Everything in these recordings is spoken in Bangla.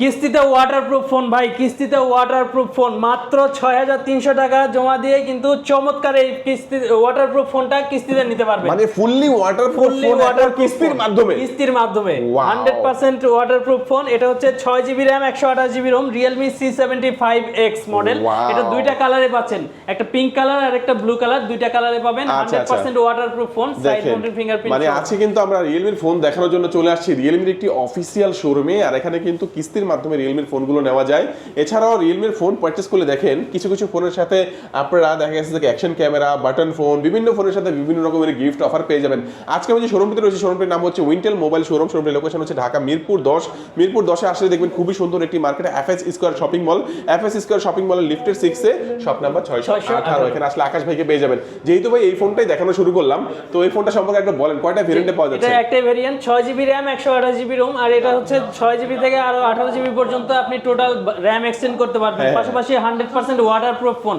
কিস্তিতে ওয়াটারপ্রুফ ফোন ভাই কিস্তিতে ওয়াটারপ্রুফ ফোন মাত্র ছয় হাজার তিনশো টাকা জমা দিয়ে কিন্তু চমৎকার এই কিস্তি ওয়াটারপ্রুফ ফোনটা কিস্তিতে নিতে পারবে মানে ফুললি ওয়াটারপ্রুফ ফোন waterproof কিস্তির মাধ্যমে। কিস্তির মাধ্যমে. হান্ড্রেড পার্সেন্ট ওয়াটারপ্রুফ ফোন এটা হচ্ছে ছয় জিবি র্যাম একশো আঠাশ GB ROM realme C seventy five X model এটা দুইটা কালারে পাচ্ছেন। একটা পিঙ্ক কালার আর একটা ব্লু কালার দুইটা কালারে পাবেন। Hundred. Percent waterproof phone side mounted fingerprint মানে আছে কিন্তু আমরা রিয়েলমির ফোন দেখানোর জন্য চলে আসছি। রিয়েলমির একটি অফিসিয়াল শোরুমে আর এখানে কিন্তু কিস্তির মাধ্যমে রিয়েলমির ফোনগুলো নেওয়া যায়। এছাড়াও রিয়েলমির ফোন পারচেস করলে দেখেন কিছু কিছু ফোনের সাথে আপনারা দেখা গেছে যে অ্যাকশন ক্যামেরা বাটন ফোন বিভিন্ন ফোনের সাথে বিভিন্ন রকমের গিফট অফার পেয়ে যাবেন। আজকে আমি যে শোরুমটিতে রয়েছে শোরুমটির নাম হচ্ছে উইন্টেল মোবাইল শোরুম শোরুমটির লোকেশন হচ্ছে ঢাকা মিরপুর দশ। মিরপুর দশে আসলে দেখবেন খুবই সুন্দর একটি মার্কেটে FS square shopping mall FS square shopping মলের লিফটের সিক্সে শপ নাম্বার ছয়শো 618 আঠারো। এখানে আসলে আকাশ ভাইকে পেয়ে যাবেন। যেহেতু ভাই এই ফোনটাই দেখানো শুরু করলাম তো এই ফোনটা সম্পর্কে একটা বলেন কয়টা ভেরিয়েন্টে পাওয়া এটা যাচ্ছে? একটাই ভেরিয়েন্ট ছয় জিবি র্যাম একশো আঠাশ জিবি রোম আর এটা হচ্ছে ছয় জিবি থেকে আরও আঠারো জিবি পর্যন্ত আপনি টোটাল র্যাম এক্সটেন্ড করতে পারবেন। হ্যাঁ। পাশাপাশি hundred percent water proof phone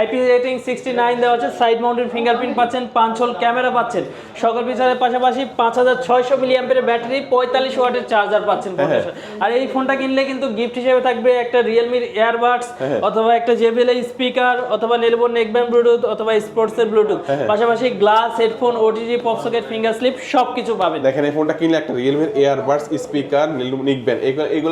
IP rating sixty nine দেওয়া আছে সাইড মাউন্টেড ফিঙ্গারপ্রিন্ট পাচ্ছেন পাঁচ হোল ক্যামেরা পাচ্ছেন। সকল ফিচারের পাশাপাশি পাঁচ হাজার ছয়শো মিলি ব্যাটারি পঁয়তাল্লিশ ওয়াটের চার্জার পাচ্ছেন হ্যাঁ, সাথে। আর এই ফোনটা কিনলে কিন্তু গিফট হিসেবে থাকবে একটা রিয়েলমির এয়ারবাডস হ্যাঁ। অথবা একটা জেবিএল স্পিকার অথবা নেলবো নেকব্যান্ড ব্লুটুথ অথবা স্পোর্টসের ব্লুটুথ হ্যাঁ, পাশাপাশি glass headphone OTG pop socket finger slip সবকিছু পাবেন। দেখেন এই ফোনটা কিনলে একটা রিয়েলমির এয়ারবাডস স্পিকার নিকবেন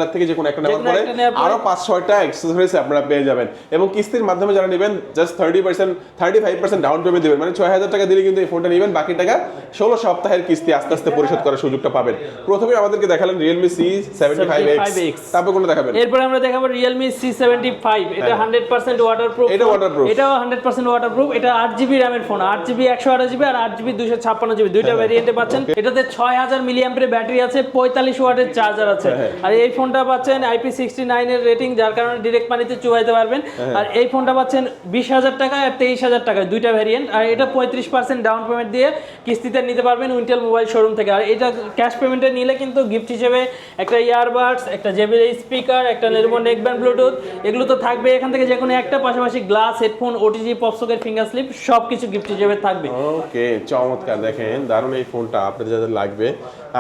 এগুলোর থেকে যে কোনো একটা নেওয়ার পরে একটা নেওয়ার পরে- আরও পাঁচ ছয়টা এক্সেসরিজ আপনারা পেয়ে যাবেন। এবং কিস্তির মাধ্যমে যারা নেবেন just thirty percent thirty five percent down payment দেবেন। মানে ছয় হাজার টাকা দিলে কিন্তু এই ফোনটা নেবেন বাকি টাকা ষোলো সপ্তাহের কিস্তি আস্তে আস্তে পরিশোধ করার সুযোগটা পাবেন। প্রথমে আমাদেরকে দেখালেন realme C seventy five X তারপর কোনটা দেখাবেন? এরপরে আমরা দেখাবো রিয়েলমি সি সেভেন্টি ফাইভ এটা হ্যাঁ। হান্ড্রেড পার্সেন্ট ওয়াটারপ্রুফ এটা waterproof। এটাও হান্ড্রেড পার্সেন্ট ওয়াটারপ্রুফ এটা আট জিবি র্যামের ফোন আট জিবি একশো আঠাশ জিবি আর আট জিবি দুইশো ছাপ্পান্ন জিবি দুইটা হ্যাঁ, ভ্যারিয়েন্টে পাচ্ছেন। এটাতে ছয় হাজার মিলি অ্যাম্পের ব্যাটারি আছে পঁয়তাল্লিশ ওয়াটের চার্জার আছে। হ্যাঁ। আর এই ফোনটা পাচ্ছেন আইপি সিক্সটি নাইনের রেটিং যার কারণে ডিরেক্ট পানিতে চুবাইতে পারবেন। হ্যাঁ। আর এই ফোনটা পাচ্ছেন বিশ হাজার টাকা আর তেইশ হাজার টাকায় দুইটা ভ্যারিয়েন্ট আর এটা পঁয়ত্রিশ পার্সেন্ট ডাউন পেমেন্ট দিয়ে কিস্তিতে নিতে পারবেন উইন্টেল মোবাইল শোরুম থেকে। আর এটা ক্যাশ পেমেন্টে নিলে কিন্তু গিফট হিসেবে একটা ইয়ারবাডস একটা জেবিএল স্পিকার একটা নেরবো নেকব্যান্ড ব্লুটুথ এগুলো তো থাকবে। এখান থেকে যে কোনো একটা পাশাপাশি glass headphone OTG popsocket finger slip সব কিছু গিফট হিসেবে থাকবে। ওকে চমৎকার। দেখেন দারুণ এই ফোনটা আপনাদের যাদের লাগবে।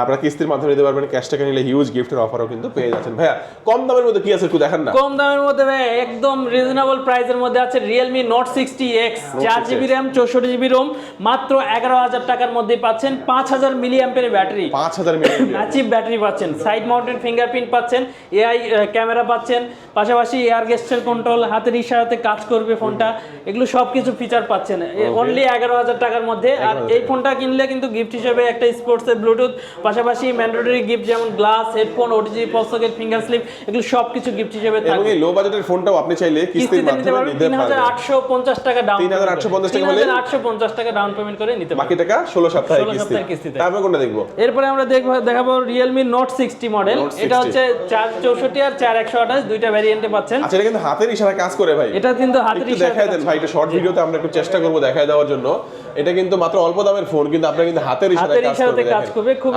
আপনারা কিস্তির মাধ্যমে নিতে পারবেন ক্যাশ টাকা নিলে হিউজ গিফটের অফারও কিন্তু পেয়ে যাচ্ছেন। ভাইয়া কম দামের মধ্যে কি আছে একটু দেখান না। কম দামের মধ্যে ভাই একদম রিজনেবল প্রাইসের মধ্যে আছে রিয়েলমি নোট সিক্সটি এক্স চার 60X জিবি র্যাম চৌষট্টি জিবি রোম মাত্র এগারো হাজার টাকার মধ্যে পাচ্ছেন পাঁচ হাজার মিলি অ্যাম্পের ব্যাটারি পাঁচ হাজার মিলিয়ন ম্যাচিভ ব্যাটারি পাচ্ছেন সাইড মাউন্টেড ফিঙ্গারপ্রিন্ট পাচ্ছেন এআই ক্যামেরা পাচ্ছেন পাশাপাশি এয়ার গেস্টের কন্ট্রোল হাতের ইশারাতে কাজ করবে ফোনটা এগুলো সব কিছু ফিচার পাচ্ছেন অনলি এগারো হাজার টাকার মধ্যে আর এই ফোনটা কিনলে কিন্তু গিফট হিসেবে একটা স্পোর্টসের ব্লুটুথ পাশাপাশি ম্যান্ডেটরি গিফট যেমন glass headphone OTG popsocket finger slip এগুলো সব কিছু গিফট হিসেবে এবং এই লো বাজেটের ফোনটাও আপনি চাইলে কিস্তির কিস্তিতে নিতে মাধ্যমে পারবেন নিতে তিন হাজার পারবেন আটশো পঞ্চাশ টাকা ডাউন 3,850 টাকা হলে? আটশো পঞ্চাশ টাকা ডাউন পেমেন্ট করে নিতে পারবেন। বাকি টাকা ষোলো সপ্তাহে 16 কিস্তি সপ্তাহের কিস্তিতে। তারপর কোনটা দেখব? এরপরে আমরা দেখব দেখাবো রিয়েলমি নোট সিক্সটি মডেল এটা হচ্ছে চার চৌষট্টি আর চার একশো আঠাশ দুইটা ভ্যারিয়েন্টে পাচ্ছেন। আচ্ছা এটা কিন্তু হাতের ইশারা কাজ করে ভাই। এটা কিন্তু হাতের ইশারাতে দেখায় দেন ভাই এটা শর্ট ভিডিওতে আমরা একটু চেষ্টা করব দেখায় দেওয়ার জন্য। এটা কিন্তু মাত্র অল্প দামের ফোন কিন্তু আপনারা কিন্তু হাতের ইশারায় হাতের কাজ। করবে, খুবই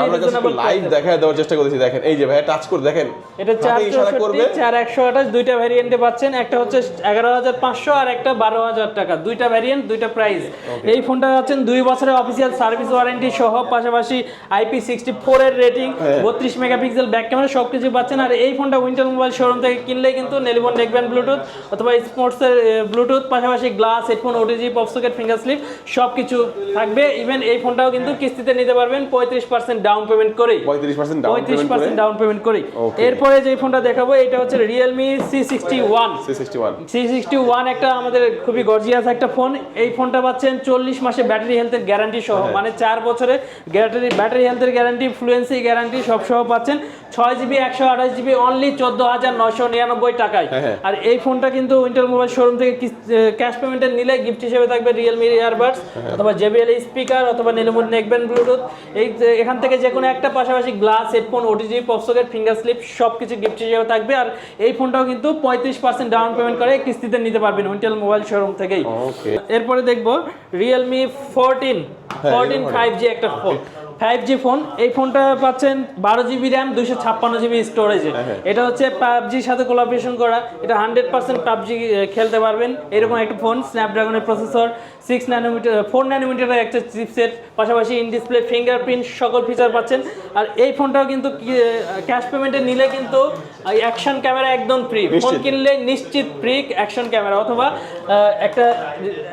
লাইভ। দেখায় দেওয়ার চেষ্টা করেছি দেখেন এই যে ভাই টাচ করে দেখেন। এটা চার হাতে ইশারা চৌষট্টি করবে? চার একশো আঠাশ দুইটা ভ্যারিয়েন্টে পাচ্ছেন একটা হচ্ছে এগারো হাজার পাঁচশো আর একটা বারো হাজার টাকা। দুইটা ভ্যারিয়েন্ট দুইটা প্রাইস এই ফোনটা পাচ্ছেন দুই বছরের সার্ভিস ওয়ারেন্টি সহ পাশাপাশি আইপি সিক্সটি ফোর এর রেটিং হ্যাঁ। বত্রিশ মেগাপিক্সেল ব্যাক ক্যামেরা পাচ্ছেন। আর এই ফোনটা উইন্টার মোবাইল শোরুম থেকে কিনলে কিন্তু নেলিবন নেকব্যান্ড ব্লুটুথ অথবা স্পোর্টসের ব্লুটুথ পাশাপাশি glass headphone OTG popsocket finger slip সব কিছু থাকবে। ইভেন এই ফোনটাও কিন্তু কিস্তিতে নিতে পারবেন পঁয়ত্রিশ পার্সেন্ট ডাউন পেমেন্ট করে পঁয়ত্রিশ পার্সেন্ট ডাউন পঁয়ত্রিশ পেমেন্ট করে? পার্সেন্ট ডাউন পেমেন্ট করে. এরপরে যে ফোনটা দেখাবো এটা হচ্ছে Realme C sixty one C sixty one C sixty one একটা আমাদের খুবই গর্জিয়াস একটা ফোন এই ফোনটা পাচ্ছেন চল্লিশ মাসে ব্যাটারি হেলথের গ্যারান্টি সহ। হ্যাঁ। মানে চার বছরে ব্যাটারি ব্যাটারি হেলথের গ্যারান্টি ফ্লুয়েন্সি গ্যারান্টি সব সহ পাচ্ছেন। ছয় জিবি একশো আঠাশ জিবি অনলি চোদ্দ হাজার নয়শো নিরানব্বই টাকায়। হ্যাঁ, হ্যাঁ। আর এই ফোনটা কিন্তু উইন্টার মোবাইল শোরুম থেকে ক্যাশ পেমেন্টে নিলে গিফট হিসেবে থাকবে রিয়েলমি ইয়ারবাডস হ্যাঁ। অথবা জেবিএল স্পিকার অথবা নিলমুন নেকব্যান্ড ব্লুটুথ এই এখান থেকে যে কোনো একটা পাশাপাশি glass headphone OTG popsocket finger slip সব কিছু গিফট হিসেবে থাকবে। আর এই ফোনটাও কিন্তু পঁয়ত্রিশ পার্সেন্ট ডাউন পেমেন্ট করে কিস্তিতে নিতে পারবেন উইন্টেল মোবাইল শোরুম থেকেই। এরপরে দেখব Realme fourteen fourteen five G একটা ফোন ফাইভ জি ফোন এই ফোনটা পাচ্ছেন বারো জিবি র্যাম দুইশো ছাপ্পান্ন জিবি স্টোরেজে হ্যাঁ। এটা হচ্ছে পাবজির সাথে কোলাবরেশন করা। এটা হান্ড্রেড পার্সেন্ট পাবজি খেলতে পারবেন। এরকম একটা ফোন স্ন্যাপড্রাগনের প্রসেসর সিক্স ন্যানোমিটার ফোর ন্যানোমিটারের একটা চিপসেট পাশাপাশি ইন ডিসপ্লে ফিঙ্গারপ্রিন্ট সকল ফিচার পাচ্ছেন। আর এই ফোনটাও কিন্তু ক্যাশ পেমেন্টে নিলে কিন্তু অ্যাকশন ক্যামেরা একদম ফ্রি ফোন কিনলে নিশ্চিত ফ্রি অ্যাকশন ক্যামেরা অথবা একটা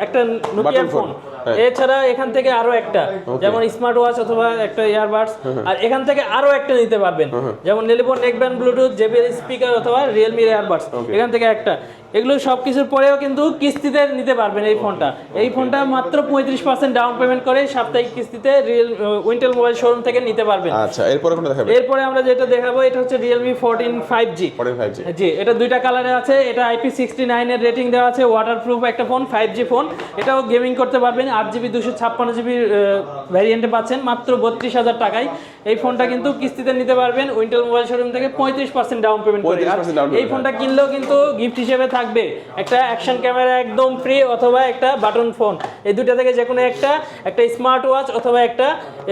একটা নোকিয়ার ফোন হ্যাঁ। এছাড়া এখান থেকে আরও একটা যেমন স্মার্ট ওয়াচ অথবা একটা ইয়ারবাডস আর এখান থেকে আরও একটা নিতে পারবেন। যেমন নেলিফোন নেকব্যান্ড ব্লুটুথ জেবিএল স্পিকার অথবা রিয়েলমি ইয়ারবাডস এখান থেকে একটা। এগুলো সব কিছুর পরেও কিন্তু কিস্তিতে নিতে পারবেন এই ফোনটা। এই ফোনটা মাত্র পঁয়ত্রিশ পার্সেন্ট ডাউন পেমেন্ট করে সাপ্তাহিক কিস্তিতে রিয়েল উইন্টেল মোবাইল শোরুম থেকে নিতে পারবেন। আচ্ছা এরপরে কোনটা দেখাবে এরপরে আমরা যেটা দেখাবো এটা হচ্ছে Realme fourteen five G G এটা দুইটা কালারে আছে এটা আইপি সিক্সটি নাইনের রেটিং দেওয়া আছে ওয়াটারপ্রুফ একটা ফোন ফাইভ জি ফোন এটাও গেমিং করতে পারবেন আট জিবি দুশো ছাপ্পান্ন জিবি ভ্যারিয়েন্টে পাচ্ছেন মাত্র বত্রিশ হাজার টাকায়। এই ফোনটা কিন্তু কিস্তিতে নিতে পারবেন উইন্টেল মোবাইল শোরুম থেকে পঁয়ত্রিশ পার্সেন্ট ডাউন পেমেন্ট করে। 35% আর down payment, এই ফোনটা কিনলেও কিন্তু গিফট হিসেবে থাকবে। একটা অ্যাকশন ক্যামেরা একদম ফ্রি অথবা একটা বাটন ফোন এই দুইটা থেকে যে কোনো একটা একটা স্মার্ট ওয়াচ অথবা একটা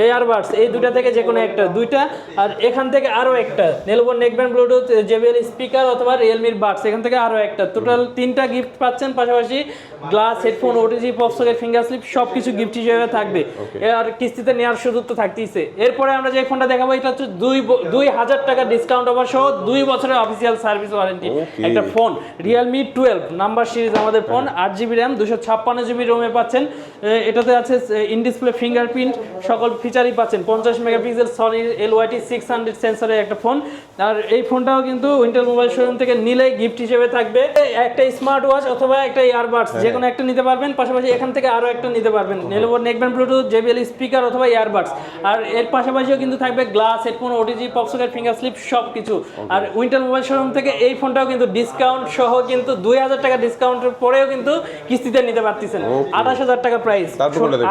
এয়ারবাডস এই দুইটা থেকে যে কোনো একটা দুইটা। আর এখান থেকে আরও একটা নেলবো নেকব্যান্ড ব্লুটুথ জেবিএল স্পিকার অথবা রিয়েলমির বাডস এখান থেকে আরও একটা। টোটাল তিনটা গিফট পাচ্ছেন পাশাপাশি glass headphone OTG popsocket finger slip সব কিছু গিফট হিসেবে থাকবে। আর কিস্তিতে নেওয়ার সুযোগ তো থাকতেইছে। এরপরে আমরা যে ফোনটা দেখাবো এটা হচ্ছে দুই দুই হাজার টাকা ডিসকাউন্ট অফার সহ দুই বছরের অফিসিয়াল সার্ভিস ওয়ারেন্টি একটা phone Realme twelve number series আমাদের ফোন আট জিবি র্যাম দুশো ছাপ্পান্ন জিবি রোমে পাচ্ছেন। এ, এটাতে আছে ইন ডিসপ্লে ফিঙ্গারপ্রিন্ট সকল ফিচারই পাচ্ছেন। পঞ্চাশ megapixel Sony L YT six hundred সেন্সরের একটা ফোন আর এই ফোনটাও কিন্তু উইন্টার মোবাইল শোরুম থেকে নিলে গিফট হিসেবে থাকবে। একটা স্মার্ট ওয়াচ অথবা একটা ইয়ারবাডস যে কোনো একটা নিতে পারবেন। পাশাপাশি এখান থেকে আরও একটা নিতে পারবেন। নেলোভো নেকব্যান্ড ব্লুটুথ জেবিএল স্পিকার অথবা ইয়ারবাডস আর এর পাশাপাশিও কিন্তু থাকবে glass headphone OTG পপসকের finger slip সব কিছু আর উইন্টার মোবাইল শোরুম থেকে এই ফোনটাও কিন্তু ডিসকাউন্ট সহ কিন্তু দুই হাজার টাকা ডিসকাউন্টের পরেও কিন্তু কিস্তিতে নিতে পারতেছেন। আঠাশ হাজার টাকা প্রাইস?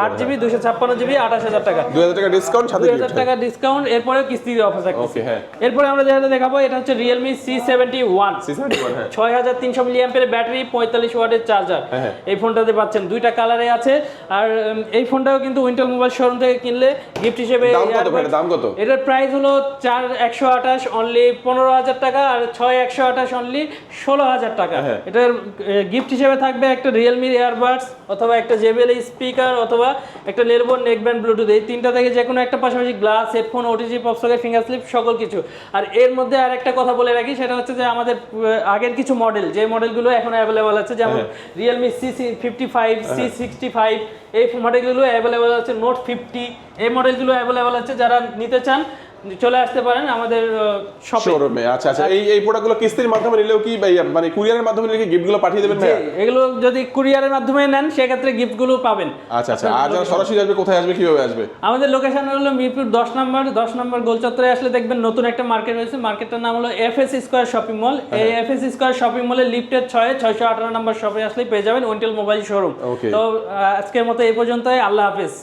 আট জিবি দুশো ছাপ্পান্ন জিবি আঠাশ হাজার টাকা। দুই হাজার টাকা ডিসকাউন্ট সাথে দুই হাজার টাকা ডিসকাউন্ট এরপরেও কিস্তি অফার থাকছে এরপরে আমরা যেটা দেখাবো এটা হচ্ছে রিয়েলমি সি সেভেন্টি ওয়ান ছয় হাজার তিনশো মিলিয়াম্পের ব্যাটারি পঁয়তাল্লিশ ওয়াটের চার্জার হ্যাঁ, হ্যাঁ। এই ফোনটাতে পাচ্ছেন দুইটা কালারে আছে। আর এই ফোনটাও কিন্তু উইন্টার মোবাইল শোরুম থেকে কিনলে গিফট হিসেবে দাম কত এটার প্রাইস হলো চার একশো আঠাশ অনলি পনেরো হাজার টাকা আর ছয় একশো আঠাশ অনলি ষোলো হাজার টাকা। হ্যাঁ। এটার গিফট হিসেবে থাকবে একটা রিয়েলমি এয়ারবাডস অথবা একটা জেবিএল স্পিকার অথবা একটা লেরবোর নেকব্যান্ড ব্লুটুথ এই তিনটা থেকে যে কোনো একটা পাশাপাশি glass headphone OTG পপসকের finger slip সকল কিছু। আর এর মধ্যে আর একটা কথা বলে রাখি সেটা হচ্ছে যে আমাদের আগের কিছু মডেল যে মডেলগুলো এখন অ্যাভেলেবল আছে যেমন Realme C C fifty five C sixty five এই মডেলগুলো অ্যাভেলেবল আছে নোট ফিফটি এই মডেলগুলো অ্যাভেলেবল আছে যারা নিতে চান চলে আসতে পারেন আমাদের শোরুমে আচ্ছা আচ্ছা। এই এই প্রোডাক্টগুলো কিস্তির মাধ্যমে নিলেও কি মানে কুরিয়ারের মাধ্যমে নিলে কি গিফটগুলো পাঠিয়ে দেবেন ভাইয়া? এগুলো যদি কুরিয়ারের মাধ্যমে নেন সেক্ষেত্রে গিফটগুলো পাবেন। আচ্ছা আচ্ছা। আর যারা সরাসরি আসবে কোথায় আসবে কীভাবে আসবে? আমাদের লোকেশন হলো মিরপুর দশ নম্বর দশ নম্বর গোল চত্বরে আসলে দেখবেন নতুন একটা মার্কেট হয়েছে মার্কেটটার নাম হলো F S square shopping mall এই এফ এস স্কোয়ার শপিং মলে লিফটের ছয় ছয়শো আঠারো নম্বর শপে আসলে পেয়ে যাবেন। ওয়েন্টেল মোবাইল শোরুম তো আজকের মতো এই পর্যন্তই। আল্লাহ হাফেজ।